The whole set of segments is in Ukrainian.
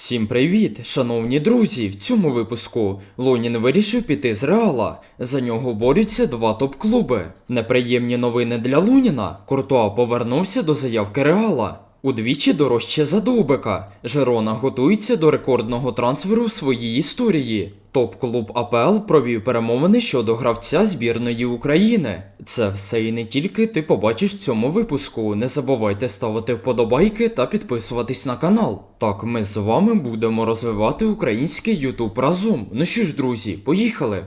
Всім привіт, шановні друзі! В цьому випуску Лунін вирішив піти з Реала. За нього борються два топ-клуби. Неприємні новини для Луніна. Куртуа повернувся до заявки Реала. Удвічі дорожче за Довбика. Жерона готується до рекордного трансферу в своїй історії. Топ-клуб АПЛ провів перемовини щодо гравця збірної України. Це все і не тільки ти побачиш в цьому випуску. Не забувайте ставити вподобайки та підписуватись на канал. Так, ми з вами будемо розвивати український Ютуб разом. Ну що ж, друзі, поїхали!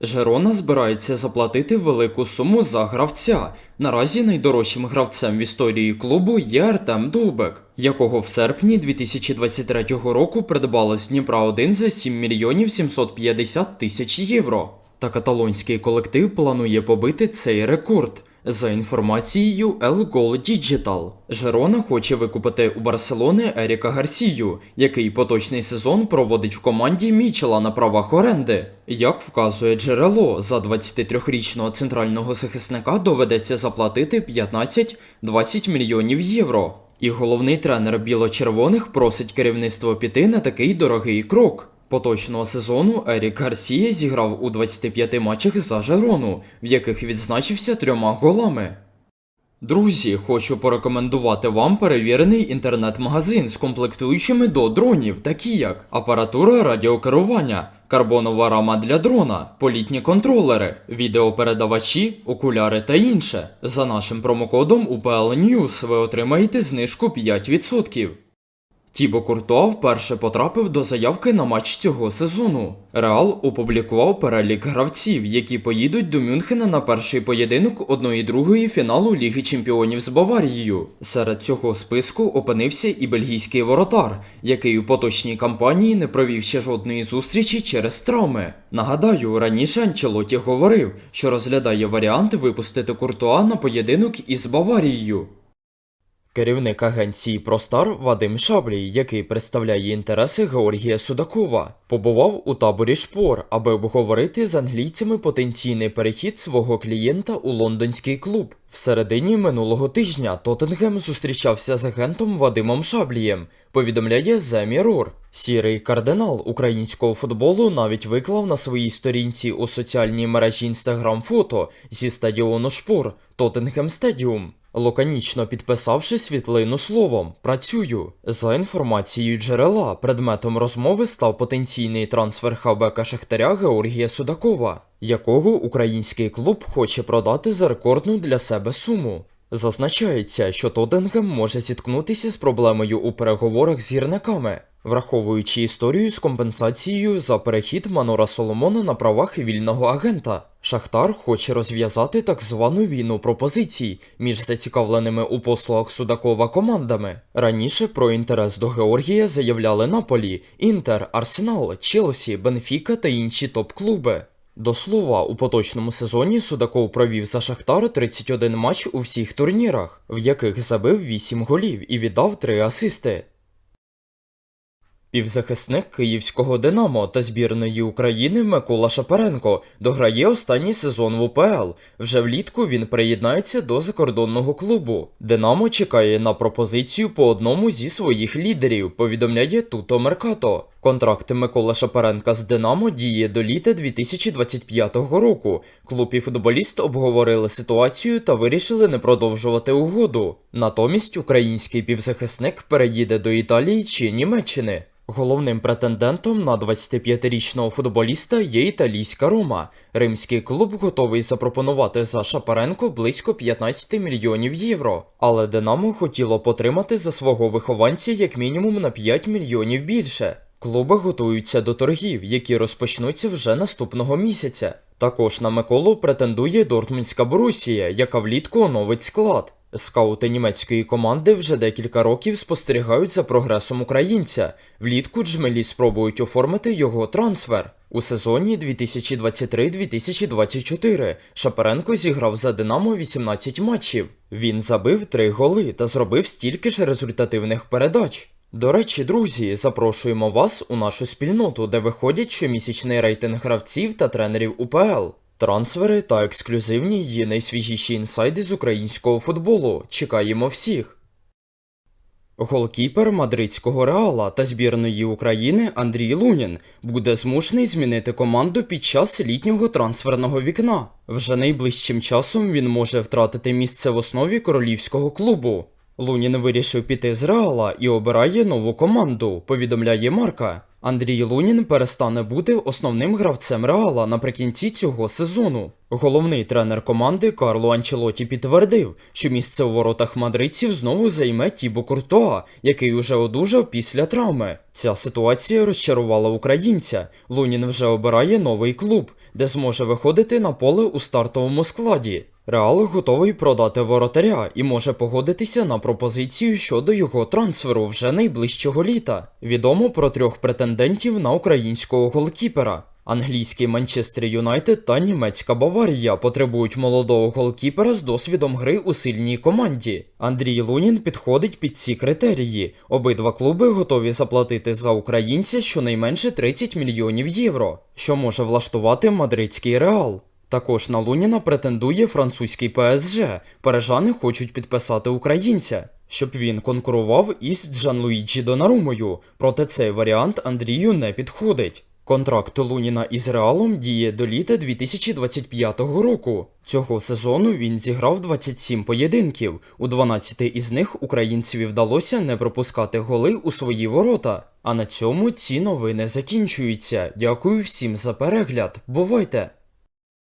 Жерона збирається заплатити велику суму за гравця. Наразі найдорожчим гравцем в історії клубу є Артем Дубек, якого в серпні 2023 року придбали з Дніпра 1 за 7 мільйонів 750 тисяч євро. Та каталонський колектив планує побити цей рекорд. За інформацією El Gol Digital, Жерона хоче викупити у Барселони Еріка Гарсію, який поточний сезон проводить в команді Мічела на правах оренди. Як вказує джерело, за 23-річного центрального захисника доведеться заплатити 15-20 мільйонів євро. І головний тренер біло-червоних просить керівництво піти на такий дорогий крок. Поточного сезону Ерік Гарсія зіграв у 25 матчах за Жерону, в яких відзначився трьома голами. Друзі, хочу порекомендувати вам перевірений інтернет-магазин з комплектуючими до дронів, такі як апаратура радіокерування, карбонова рама для дрона, політні контролери, відеопередавачі, окуляри та інше. За нашим промокодом UPL News ви отримаєте знижку 5%. Тібо Куртуа вперше потрапив до заявки на матч цього сезону. Реал опублікував перелік гравців, які поїдуть до Мюнхена на перший поєдинок 1-2 фіналу Ліги Чемпіонів з Баварією. Серед цього списку опинився і бельгійський воротар, який у поточній кампанії не провів ще жодної зустрічі через травми. Нагадаю, раніше Анчелоті говорив, що розглядає варіант випустити Куртуа на поєдинок із Баварією. Керівник агенції Простар Вадим Шаблій, який представляє інтереси Георгія Судакова, побував у таборі Шпор, аби обговорити з англійцями потенційний перехід свого клієнта у лондонський клуб. В середині минулого тижня Тоттенгем зустрічався з агентом Вадимом Шаблієм. Повідомляє The Mirror. Сірий кардинал українського футболу навіть виклав на своїй сторінці у соціальній мережі Instagram фото зі стадіону Шпор Тоттенгем Стадіум. Лаконічно підписавши світлину словом Працюю. За інформацією джерела, предметом розмови став потенційний трансфер хавбека Шахтаря Георгія Судакова, якого український клуб хоче продати за рекордну для себе суму. Зазначається, що Тоттенгем може зіткнутися з проблемою у переговорах з гірниками, враховуючи історію з компенсацією за перехід Манора Соломона на правах вільного агента. Шахтар хоче розв'язати так звану війну пропозицій між зацікавленими у послугах Судакова командами. Раніше про інтерес до Георгія заявляли Наполі, Інтер, Арсенал, Челсі, Бенфіка та інші топ-клуби. До слова, у поточному сезоні Судаков провів за Шахтар 31 матч у всіх турнірах, в яких забив 8 голів і віддав 3 асисти. Півзахисник київського Динамо та збірної України Микола Шапаренко дограє останній сезон в УПЛ. Вже влітку він приєднається до закордонного клубу. Динамо чекає на пропозицію по одному зі своїх лідерів, повідомляє Туто Меркато. Контракт Микола Шапаренка з Динамо діє до літа 2025 року. Клуб і футболіст обговорили ситуацію та вирішили не продовжувати угоду. Натомість український півзахисник переїде до Італії чи Німеччини. Головним претендентом на 25-річного футболіста є італійська Рома. Римський клуб готовий запропонувати за Шапаренко близько 15 мільйонів євро. Але Динамо хотіло потримати за свого вихованця як мінімум на 5 мільйонів більше. Клуби готуються до торгів, які розпочнуться вже наступного місяця. Також на Миколу претендує Дортмундська Борусія, яка влітку оновить склад. Скаути німецької команди вже декілька років спостерігають за прогресом українця. Влітку джмелі спробують оформити його трансфер. У сезоні 2023-2024 Шапаренко зіграв за Динамо 18 матчів. Він забив 3 голи та зробив стільки ж результативних передач. До речі, друзі, запрошуємо вас у нашу спільноту, де виходять щомісячний рейтинг гравців та тренерів УПЛ. Трансфери та ексклюзивні є найсвіжіші інсайди з українського футболу. Чекаємо всіх. Голкіпер мадридського реала та збірної України Андрій Лунін буде змушений змінити команду під час літнього трансферного вікна. Вже найближчим часом він може втратити місце в основі королівського клубу. Лунін вирішив піти з реала і обирає нову команду, повідомляє Марка. Андрій Лунін перестане бути основним гравцем Реала наприкінці цього сезону. Головний тренер команди Карло Анчелоті підтвердив, що місце у воротах мадридців знову займе Тібо Куртоа, який уже одужав після травми. Ця ситуація розчарувала українця. Лунін вже обирає новий клуб, де зможе виходити на поле у стартовому складі. Реал готовий продати воротаря і може погодитися на пропозицію щодо його трансферу вже найближчого літа. Відомо про трьох претендентів на українського голкіпера. Англійський Манчестер Юнайтед та німецька Баварія потребують молодого голкіпера з досвідом гри у сильній команді. Андрій Лунін підходить під ці критерії. Обидва клуби готові заплатити за українця щонайменше 30 мільйонів євро, що може влаштувати мадридський реал. Також на Луніна претендує французький ПСЖ. Парижани хочуть підписати українця, щоб він конкурував із Джанлуїджі Донарумою. Проте цей варіант Андрію не підходить. Контракт Луніна із Реалом діє до літа 2025 року. Цього сезону він зіграв 27 поєдинків. У 12 із них українцеві вдалося не пропускати голи у свої ворота. А на цьому ці новини закінчуються. Дякую всім за перегляд. Бувайте!